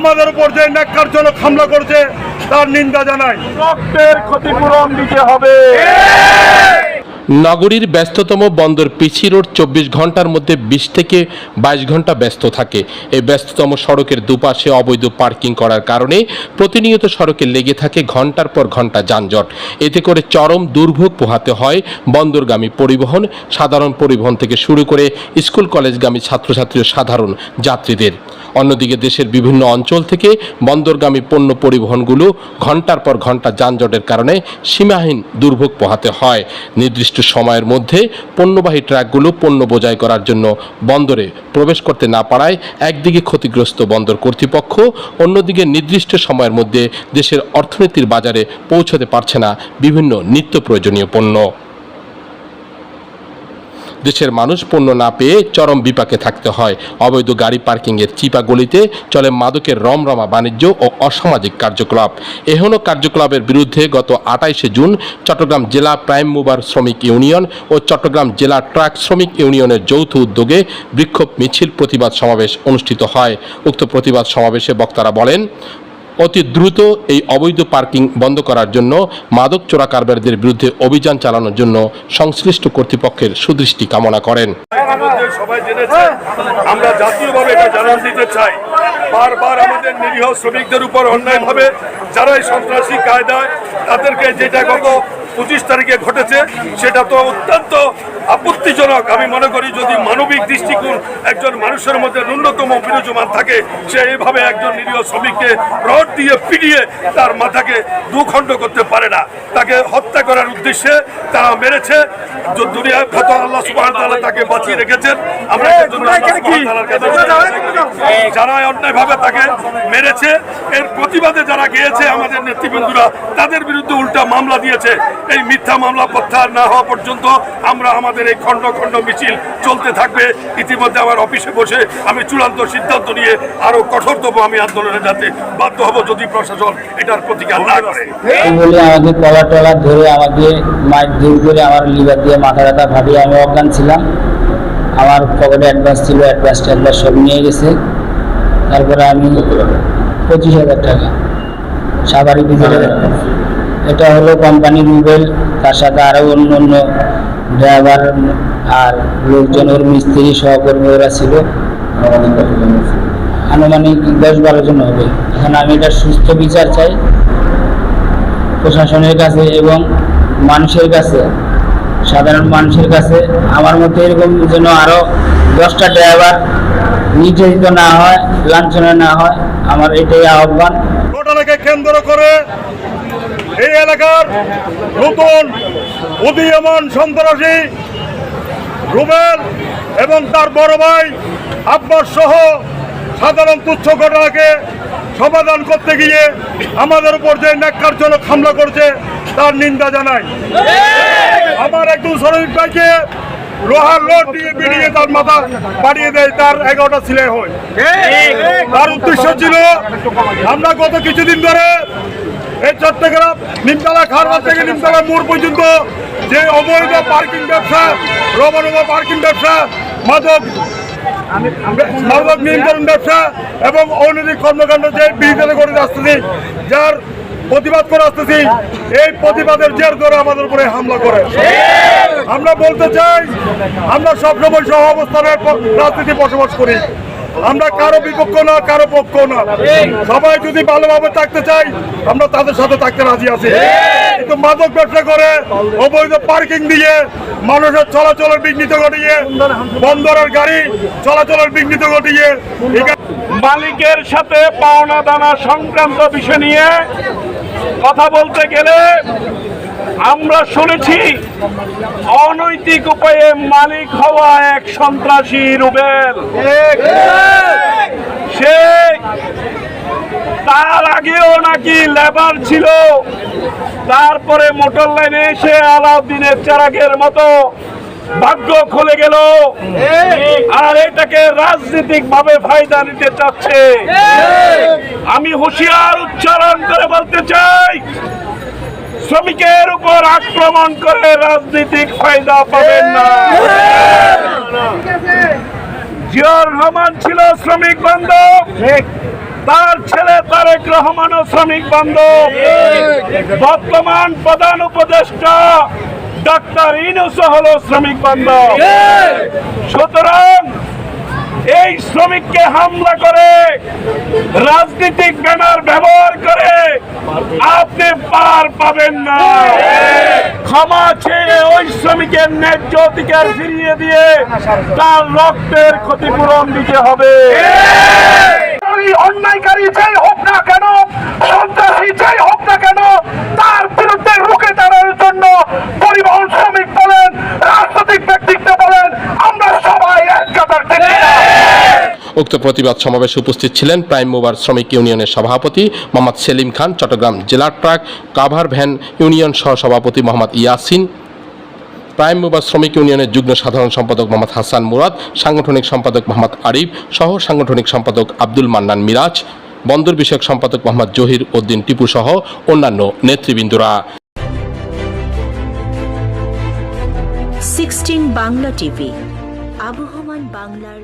আমাদের উপর যে ন্যাক্কারজনক হামলা করছে তার নিন্দা জানাই। রক্তের ক্ষতিপূরণ দিতে হবে। নগরীর ব্যস্ততম বন্দর পিছি রোড চব্বিশ ঘণ্টার মধ্যে বিশ থেকে বাইশ ঘণ্টা ব্যস্ত থাকে। এই ব্যস্ততম সড়কের দুপাশে অবৈধ পার্কিং করার কারণে প্রতিনিয়ত সড়কে লেগে থাকে ঘণ্টার পর ঘণ্টা যানজট। এতে করে চরম দুর্ভোগ পোহাতে হয় বন্দরগামী পরিবহন, সাধারণ পরিবহন থেকে শুরু করে স্কুল, কলেজগামী ছাত্রছাত্রী ও সাধারণ যাত্রীদের। অন্যদিকে দেশের বিভিন্ন অঞ্চল থেকে বন্দরগামী পণ্য পরিবহনগুলো ঘণ্টার পর ঘণ্টা যানজটের কারণে সীমাহীন দুর্ভোগ পোহাতে হয়। নির্দিষ্ট সময়ের মধ্যে পণ্যবাহী ট্রাকগুলো পণ্য বোঝাই করার জন্য বন্দরে প্রবেশ করতে না পারায় একদিকে ক্ষতিগ্রস্ত বন্দর কর্তৃপক্ষ, অন্যদিকে নির্দিষ্ট সময়ের মধ্যে দেশের অর্থনীতির বাজারে পৌঁছতে পারছে না বিভিন্ন নিত্য প্রয়োজনীয় পণ্য। দেশের মানুষ পণ্য না পেয়ে চরম বিপাকে থাকতে হয়। অবৈধ গাড়ি পার্কিংয়ের চিপা গলিতে চলে মাদকের রমরমা বাণিজ্য ও অসামাজিক কার্যকলাপ। এহেন কার্যকলাপের বিরুদ্ধে গত আটাইশে জুন চট্টগ্রাম জেলা প্রাইম মুভার শ্রমিক ইউনিয়ন ও চট্টগ্রাম জেলা ট্রাক শ্রমিক ইউনিয়নের যৌথ উদ্যোগে বিক্ষোভ মিছিল প্রতিবাদ সমাবেশ অনুষ্ঠিত হয়। উক্ত প্রতিবাদ সমাবেশে বক্তারা বলেন অতি দ্রুত এই অবৈধ পার্কিং বন্ধ করার জন্য মাদক চোরা কারবারদের বিরুদ্ধে অভিযান চালানোর জন্য সংশ্লিষ্ট কর্তৃপক্ষের সুদৃষ্টি কামনা করেন। আমরা জাতীয়ভাবে এটা জানান দিতে চাই। বারবার আমাদের নিরীহ শ্রমিকদের উপর অন্যায়ভাবে যারা এই সন্ত্রাসী কায়দায় তাদেরকে যেটা গত পঁচিশ তারিখে ঘটেছে, সেটা তো অত্যন্ত আপত্তিজনক। আমি মনে করি যদি মানবিক দৃষ্টিকোণ একজন মানুষের মধ্যে ন্যূনতম বিরাজমান থাকে সে এইভাবে একজন নিরীহ শ্রমিককে রড দিয়ে পিটিয়ে তার মাথাকে দুখণ্ড করতে পারে না। তাকে হত্যা করার উদ্দেশ্যে তারা মেরেছে। দুনিয়ায় খ্যাত আল্লাহ তাকে বাঁচিয়ে রেখেছেন। আমরা যারা অন্যায়ভাবে তাকে মেরেছে এর প্রতিবাদে যারা গিয়েছে আমাদের নেতৃবৃন্দরা তাদের বিরুদ্ধে উল্টা মামলা দিয়েছে। এই মিথ্যা মামলা প্রত্যাহার না হওয়া পর্যন্ত আমরা আমাদের এই খণ্ড খণ্ড মিছিল চলতে থাকবে। ইতিমধ্যে আমার অফিসে বসে আমি চূড়ান্ত সিদ্ধান্ত নিয়ে আরও কঠোরতম আমি আন্দোলনে যাতে বাধ্য হব যদি প্রশাসন এটার প্রতিকার না করে। বলে আমাকে কলার টলার ধরে আমাকে মাইক দূর করে আমার লিভার দিয়ে মাথা ব্যথা ফাটিয়ে আমি অজ্ঞান ছিলাম। আমার পকেটে অ্যাডভান্স ছিল অ্যাডভান্স ট্যাডভান্স সব নিয়ে গেছে। তারপরে আমি পঁচিশ হাজার টাকা সাবারি ভিতরে এটা হলো কোম্পানির মোবাইল তার সাথে আরও অন্য অন্য ড্রাইভার আর লোকজন, ওর মিস্ত্রি, সহকর্মী ওরা ছিল। আনুমানিক দশ বারো জন হবে। এখন আমি এটা সুস্থ বিচার চাই প্রশাসনের কাছে এবং মানুষের কাছে, সাধারণ মানুষের কাছে। আমার মতো এরকম যেন আরও দশটা ড্রাইভার নির্যাতিত না হয়, লাঞ্ছনা না হয়। আমার এটাই আহ্বান। ঘটনাকে কেন্দ্র করে এই এলাকার নতুন উদীয়মান সন্ত্রাসী রুবেল এবং তার বড় ভাই আব্বাস সহ সাধারণ তুচ্ছ ঘটনাকে সমাধান করতে গিয়ে আমাদের উপর যে ন্যাক্কারজনক হামলা করছে তার নিন্দা জানাই। আমার একজন শ্রমিক ভাইকে লোহার লোড দিয়ে বেরিয়ে তার মাথা বাড়িয়ে দেয় তার এগারোটা ছেলে হয়। তার উদ্দেশ্য ছিল আমরা গত কিছুদিন ধরে এই চট্টগ্রাম নিমতলা খারবাদ থেকে নিমতলা মোড় পর্যন্ত যে অবৈধ পার্কিং ব্যবসা, রবরব পার্কিং ব্যবসা, মাদক মাদক নিয়ন্ত্রণ ব্যবসা এবং অনৈতিক কর্মকাণ্ড যে বিরোধিতা করে আসতেছি, যার প্রতিবাদ করে আসতেছি, এই প্রতিবাদের জের ধরে আমাদের উপরে হামলা করে। আমরা বলতে চাই, আমরা সবসময় সহ অবস্থানের রাজনীতি বসবাস করি। আমরা কারও বিপক্ষ না কারও পক্ষ না। সবাই যদি ভালোভাবে থাকতে চাই আমরা তাদের সাথে থাকতে রাজি আছি। কিন্তু মাদক ব্যবসা করে অবৈধ পার্কিং দিয়ে মানুষের চলাচলের বিঘ্নিত ঘটিয়ে বন্দরের গাড়ি চলাচলের বিঘ্নিত ঘটিয়ে মালিকের সাথে পাওনা দানা সংক্রান্ত বিষয় নিয়ে কথা বলতে গেলে আমরা শুনেছি, অনৈতিক উপায়ে মালিক হওয়া এক সন্ত্রাসী রুবেল। সে তার আগেও নাকি লেবার ছিল। তারপরে মোটর লাইনে এসে আলাউদ্দিনের চারাগের মতো ভাগ্য খুলে গেল। আর এটাকে রাজনৈতিক ভাবে ফায়দা নিতে চাচ্ছে। আমি হুঁশিয়ার উচ্চারণ করে বলতে চাই শ্রমিকের উপর আক্রমণ করে রাজনৈতিক ফায়দা পাবেন না। জিয়াউর রহমান ছিল শ্রমিক বান্ধব। তার ছেলে তারেক রহমানও শ্রমিক বান্ধব। বর্তমান প্রধান উপদেষ্টা ডাক্তার ইনুস হলো শ্রমিক বান্ধব। সুতরাং এই শ্রমিককে হামলা করে রাজনীতিক ব্যানার ব্যবহার করে আপনি পার পাবেন না। ক্ষমা ছেড়ে ওই শ্রমিকের ন্যায্য অধিকার ফিরিয়ে দিয়ে তার রক্তের ক্ষতিপূরণ দিতে হবে। অন্যায়কারী যাই হোক না কেন, সন্ত্রাসী যাই হোক না কেন তার বিরুদ্ধে রুখে দাঁড়ানোর জন্য পরিবহন শ্রমিক বলেন রাজনৈতিক ব্যক্তিত্ব বলেন আমরা সবাই এক কাতার থেকে উক্ত প্রতিবাদ সমাবেশে উপস্থিত ছিলেন প্রাইম মুভার শ্রমিক ইউনিয়নের সভাপতি মোহাম্মদ সেলিম খান, চট্টগ্রাম জেলা ট্রাক কাভার ভ্যান ইউনিয়ন সহ সভাপতি মোহাম্মদ ইয়াসিন, প্রাইম মুভার শ্রমিক ইউনিয়নের যুগ্ম সাধারণ সম্পাদক মোহাম্মদ হাসান মুরাদ, সাংগঠনিক সম্পাদক মোহাম্মদ আরিফ সহ সাংগঠনিক সম্পাদক আব্দুল মান্নান মিরাজ, বন্দর বিষয়ক সম্পাদক মোহাম্মদ জহির উদ্দিন টিপু সহ অন্যান্য নেতৃবৃন্দরা। সিক্সটিন বাংলা টিভি, আবহমান বাংলার